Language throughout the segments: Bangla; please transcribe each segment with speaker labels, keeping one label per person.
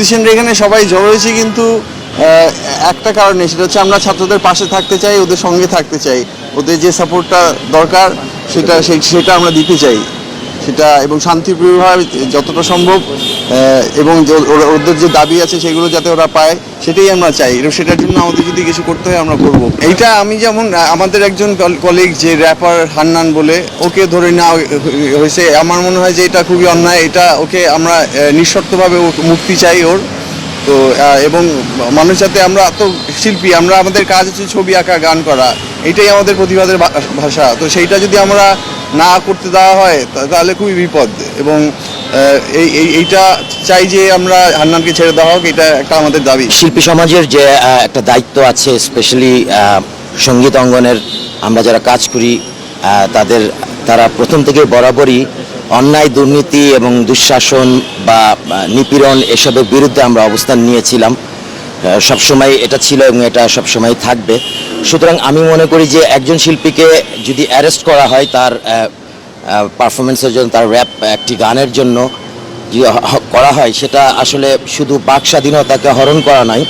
Speaker 1: মিউজিশিয়ানরা এখানে সবাই জড়ো হয়েছে কিন্তু একটা কারণে, সেটা হচ্ছে আমরা ছাত্রদের পাশে থাকতে চাই, ওদের সঙ্গে থাকতে চাই, ওদের যে সাপোর্টটা দরকার, সেটা সেটা আমরা দিতে চাই। সেটা এবং শান্তিপ্রিয়ভাবে যতটা সম্ভব এবং ওদের যে দাবি আছে সেগুলো যাতে ওরা পায়, সেটাই আমরা চাই। এবং সেটার জন্য আমাদের যদি কিছু করতে হয়, আমরা করব। এইটা আমি যেমন আমাদের একজন কলিগ যে র্যাপার হান্নান বলে, ওকে ধরে নেওয়া হয়েছে। আমার মনে হয় যে এটা খুবই অন্যায়। এটা ওকে আমরা নিঃশর্তভাবে মুক্তি চাই ওর। তো এবং মানুষ যাতে আমরা তো শিল্পী, আমরা আমাদের কাজ হচ্ছে ছবি আঁকা, গান করা। এটাই আমাদের প্রতিবাদের ভাষা। তো সেইটা যদি আমরা না করতে দেওয়া হয় তাহলে খুবই বিপদ। এবং এই, এই- এইটা চাই যে আমরা হান্নানকে ছেড়ে দেওয়া হোক, এটা একটা আমাদের দাবি।
Speaker 2: শিল্পী সমাজের যে একটা দায়িত্ব আছে স্পেশালি সংগীত অঙ্গনের, আমরা যারা কাজ করি তাদের, তারা প্রথম থেকে বরাবরই অন্যায়, দুর্নীতি এবং দুঃশাসন বা নিপীড়ন এসবের বিরুদ্ধে আমরা অবস্থান নিয়েছিলাম। সবসময় এটা ছিল এবং এটা সবসময় থাকবে। সুতরাং আমি মনে করি যে একজন শিল্পীকে যদি অ্যারেস্ট করা হয় তার পারফরমেন্সের জন্য, তার র্যাপ একটি গানের জন্য করা হয়, সেটা আসলে শুধু বাক স্বাধীনতাকে হরণ করা নয়,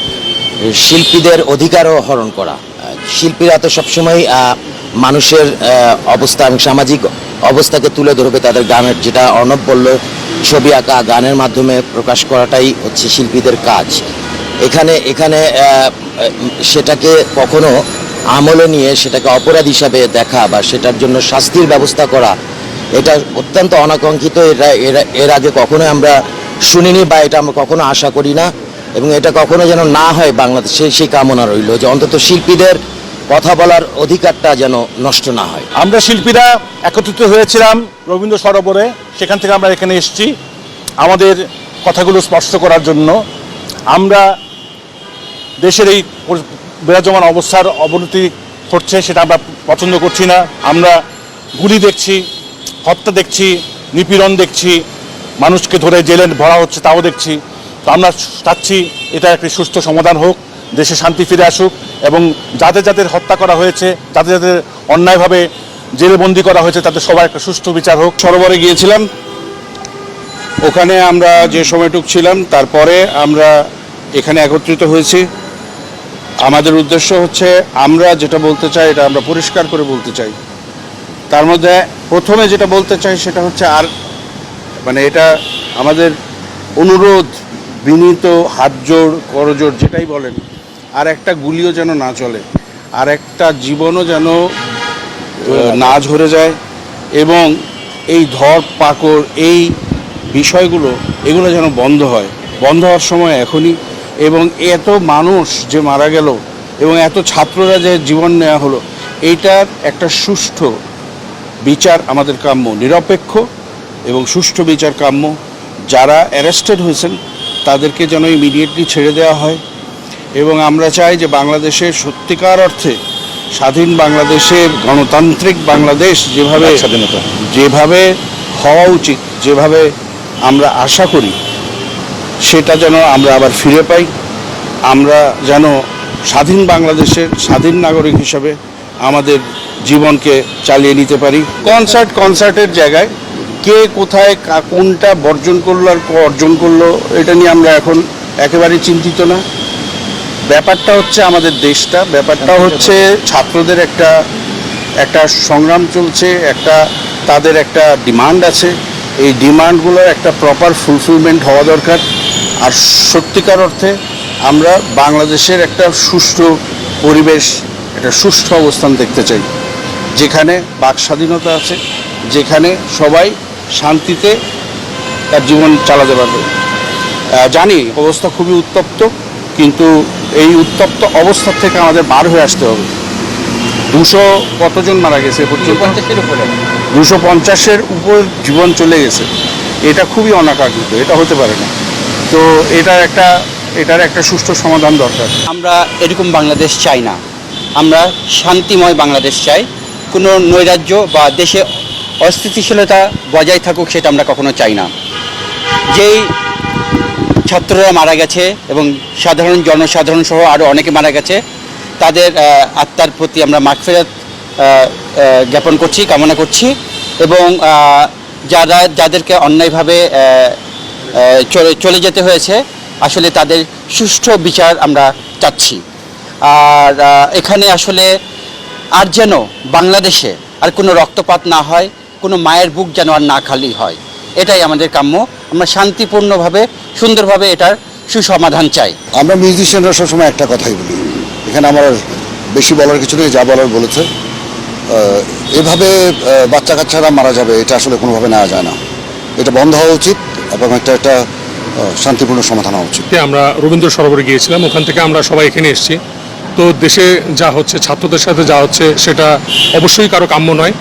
Speaker 2: শিল্পীদের অধিকারও হরণ করা। শিল্পীরা তো সবসময় মানুষের অবস্থা এবং সামাজিক অবস্থাকে তুলে ধরবে, তাদের গানের যেটা অর্ণব বলল, ছবি আঁকা, গানের মাধ্যমে প্রকাশ করাটাই হচ্ছে শিল্পীদের কাজ। এখানে এখানে সেটাকে কখনো আমলে নিয়ে সেটাকে অপরাধ হিসাবে দেখা বা সেটার জন্য শাস্তির ব্যবস্থা করা, এটা অত্যন্ত অনাকাঙ্ক্ষিত। এটা এর- আগে কখনো আমরা শুনিনি বা এটা আমরা কখনো আশা করি না এবং এটা কখনো যেন না হয় বাংলাদেশে সেই কামনা রইল যে অন্তত শিল্পীদের কথা বলার অধিকারটা যেন নষ্ট না হয়।
Speaker 3: আমরা শিল্পীরা একত্রিত হয়েছিলাম রবীন্দ্র সরোবরে, সেখান থেকে আমরা এখানে এসেছি আমাদের কথাগুলো স্পষ্ট করার জন্য। আমরা দেশের এই বিরাজমান অবস্থার অবনতি ঘটছে সেটা আমরা পছন্দ করছি না। আমরা গুলি দেখছি, হত্যা দেখছি, নিপীড়ন দেখছি, মানুষকে ধরে জেলে ভরা হচ্ছে তাও দেখছি। তো আমরা চাচ্ছি এটা একটি সুস্থ সমাধান হোক, দেশে শান্তি ফিরে আসুক এবং যাদের যাদের হত্যা করা হয়েছে, যাদের যাদের অন্যায়ভাবে জেলবন্দি করা হয়েছে, তাদের সবার একটা সুষ্ঠু বিচার হোক।
Speaker 4: সরোবরে গিয়েছিলাম, ওখানে আমরা যে সময়টুক ছিলাম, তারপরে আমরা এখানে একত্রিত হয়েছি। আমাদের উদ্দেশ্য হচ্ছে আমরা যেটা বলতে চাই, এটা আমরা পরিষ্কার করে বলতে চাই। তার মধ্যে প্রথমে যেটা বলতে চাই সেটা হচ্ছে আর মানে এটা আমাদের অনুরোধ, বিনীত হাত জোড় করজোড়, যেটাই বলেন, আর একটা গুলিও যেন না চলে, আর একটা জীবনও যেন না ঝরে যায়, এবং এই ধর পাকড়, এই বিষয়গুলো, এগুলো যেন বন্ধ হয়। বন্ধ হওয়ার সময় এখনই এবং এত মানুষ যে মারা গেল এবং এত ছাত্ররা যে জীবন নেওয়া হলো এইটার একটা সুষ্ঠু বিচার আমাদের কাম্য নিরপেক্ষ এবং সুষ্ঠু বিচার কাম্য যারা অ্যারেস্টেড হয়েছেন তাদেরকে যেন ইমিডিয়েটলি ছেড়ে দেওয়া হয় এবং আমরা চাই যে বাংলাদেশের সত্যিকার অর্থে স্বাধীন বাংলাদেশের গণতান্ত্রিক বাংলাদেশ যেভাবে
Speaker 3: স্বাধীনতা।
Speaker 4: যেভাবে হওয়া উচিত যেভাবে আমরা আশা করি সেটা যেন আমরা আবার ফিরে পাই। আমরা যেন স্বাধীন বাংলাদেশের স্বাধীন নাগরিক হিসাবে আমাদের জীবনকে চালিয়ে নিতে পারি। কনসার্ট কনসার্টের জায়গায় কে কোথায় কোনটা বর্জন করল আর অর্জন করল, এটা নিয়ে আমরা এখন একেবারেই চিন্তিত না। ব্যাপারটা হচ্ছে আমাদের দেশটা, ব্যাপারটা হচ্ছে ছাত্রদের একটা একটা সংগ্রাম চলছে, একটা তাদের একটা ডিমান্ড আছে। এই ডিমান্ডগুলোর একটা প্রপার ফুলফিলমেন্ট হওয়া দরকার। আর সত্যিকার অর্থে আমরা বাংলাদেশের একটা সুষ্ঠু পরিবেশ একটা সুষ্ঠু অবস্থান দেখতে চাই। যেখানে বাক স্বাধীনতা আছে যেখানে সবাই শান্তিতে তার জীবন চালাতে পারবে। জানি অবস্থা খুবই উত্তপ্ত কিন্তু এই উত্তপ্ত অবস্থা থেকে আমাদের বার হয়ে আসতে হবে। দুশো কতজন মারা গেছে দুশো পঞ্চাশের উপর জীবন চলে গেছে। এটা খুবই অনাকাঙ্ক্ষিত এটা হতে পারে না। তো এটার একটা এটার একটা সুষ্ঠু সমাধান দরকার।
Speaker 5: আমরা এরকম বাংলাদেশ চাই না। আমরা শান্তিময় বাংলাদেশ চাই। কোনো নৈরাজ্য বা দেশে অস্থিতিশীলতা বজায় থাকুক সেটা আমরা কখনো চাই না। যেই ছাত্ররা মারা গেছে এবং সাধারণ জনসাধারণ সহ আরও অনেকে মারা গেছে, তাদের আত্মার প্রতি আমরা মাগফেরত জ্ঞাপন করছি, কামনা করছি এবং যারা, যাদেরকে অন্যায়ভাবে চলে চলে যেতে হয়েছে। আসলে তাদের সুষ্ঠু বিচার আমরা চাচ্ছি। আর এখানে আসলে আর যেন বাংলাদেশে আর কোনো রক্তপাত না হয়, কোনো মায়ের বুক যেন আর না খালি হয়, এটাই আমাদের কাম্য। আমরা শান্তিপূর্ণভাবে, সুন্দরভাবে এটার সুসমাধান চাই।
Speaker 6: আমরা মিউজিশিয়ানরা সবসময় একটা কথাই বলি। এখানে আমার বেশি বলার কিছু নেই, যা বলার বলেছে। এভাবে বাচ্চা কাচ্চারা মারা যাবে, এটা আসলে কোনোভাবে নেওয়া যায় না। এটা বন্ধ হওয়া উচিত। এবং একটা একটা শান্তিপূর্ণ সমাধান হওয়া উচিত।
Speaker 7: আমরা রবীন্দ্র সরোবরে গিয়েছিলাম, ওখান থেকে আমরা সবাই এখানে এসেছি। তো দেশে যা হচ্ছে, ছাত্রদের সাথে যা হচ্ছে, সেটা অবশ্যই কারও কাম্য নয়।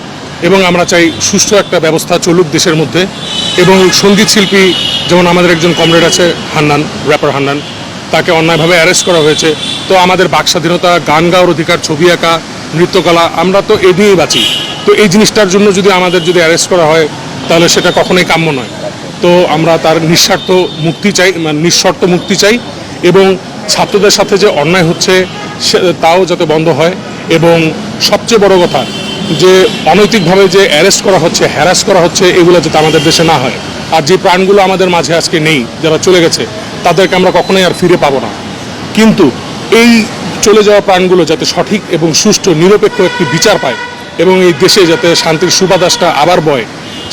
Speaker 7: এবং আমরা চাই সুষ্ঠু একটা ব্যবস্থা চলুক দেশের মধ্যে। এবং সংগীত শিল্পী, যেমন আমাদের একজন কমরেড আছে, হান্নান র্যাপার হান্নান, তাকে অন্যায়ভাবে অ্যারেস্ট করা হয়েছে। তো আমাদের বাক স্বাধীনতা, গান গাওয়ার অধিকার, ছবি আঁকা, নৃত্যকলা, আমরা তো এ দিয়েই বাঁচি। তো এই জিনিসটার জন্য যদি আমাদের যদি অ্যারেস্ট করা হয়, তাহলে সেটা কখনোই কাম্য নয়। তো আমরা তার নিঃস্বার্থ মুক্তি চাই মানে নিঃশর্ত মুক্তি চাই এবং ছাত্রদের সাথে যে অন্যায় হচ্ছে তাও যাতে বন্ধ হয় এবং সবচেয়ে বড় কথা যে অনৈতিকভাবে যে অ্যারেস্ট করা হচ্ছে, হ্যারাস করা হচ্ছে, এগুলো যাতে আমাদের দেশে না হয়। আর যে প্রাণগুলো আমাদের মাঝে আজকে নেই, যারা চলে গেছে, তাদেরকে আমরা কখনোই আর ফিরে পাবো না। কিন্তু এই চলে যাওয়া প্রাণগুলো যাতে সঠিক এবং সুষ্ঠু, নিরপেক্ষ একটি বিচার পায় এবং এই দেশে যাতে শান্তির সুবাতাসটা আবার বয়,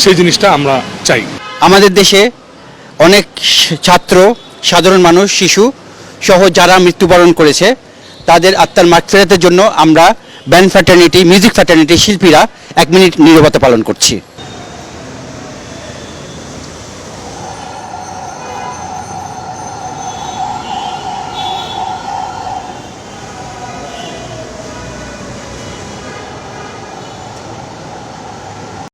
Speaker 7: সেই জিনিসটা আমরা চাই।
Speaker 5: আমাদের দেশে অনেক ছাত্র, সাধারণ মানুষ, শিশু সহ যারা মৃত্যুবরণ করেছে, তাদের আত্মার মাগফিরাতের জন্য আমরা ব্যান্ড ফ্যাটার্নিটি মিউজিক ফ্যাটার্নিটি শিল্পীরা এক মিনিট নীরবতা পালন করছি।